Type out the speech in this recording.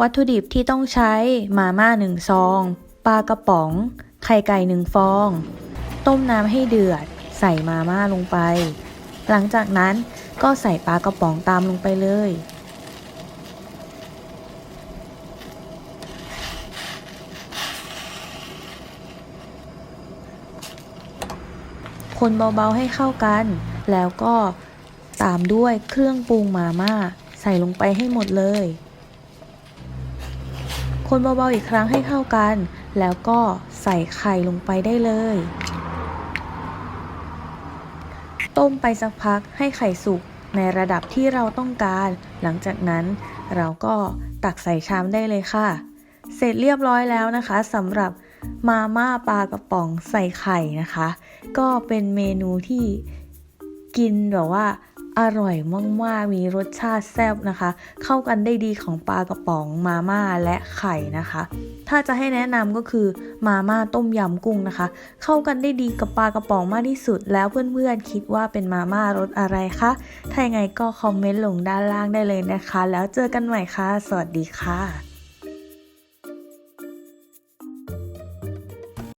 วัตถุดิบที่ต้องใช้มาม่าหนึ่งซอง ปลากระป๋อง ไข่ไก่หนึ่งฟอง ต้มน้ำให้เดือด ใส่มาม่าลงไป หลังจากนั้นก็ใส่ปลากระป๋องตามลงไปเลย คนเบาๆให้เข้ากัน แล้วก็ตามด้วยเครื่องปรุงมาม่า ใส่ลงไปให้หมดเลย คนเบาๆอีกครั้งให้เข้ากัน แล้วก็ใส่ไข่ลงไปได้เลย ต้มไปสักพักให้ไข่สุกในระดับที่เราต้องการ หลังจากนั้นเราก็ตักใส่ชามได้เลยค่ะ เสร็จเรียบร้อยแล้วนะคะสำหรับมาม่าปลากระป๋องใส่ไข่นะคะ ก็เป็นเมนูที่กินแบบว่า อร่อยมากๆ มีรสชาติแซ่บนะคะ เข้ากันได้ดีของปลากระป๋องมาม่าและไข่นะคะ ถ้าจะให้แนะนำก็คือมาม่าต้มยำกุ้งนะคะ เข้ากันได้ดีกับปลากระป๋องมากที่สุด แล้วเพื่อนๆคิดว่าเป็นมาม่ารสอะไรคะถ้ายังไงก็คอมเมนต์ลงด้านล่างได้เลยนะคะ แล้วเจอกันใหม่ค่ะ สวัสดีค่ะ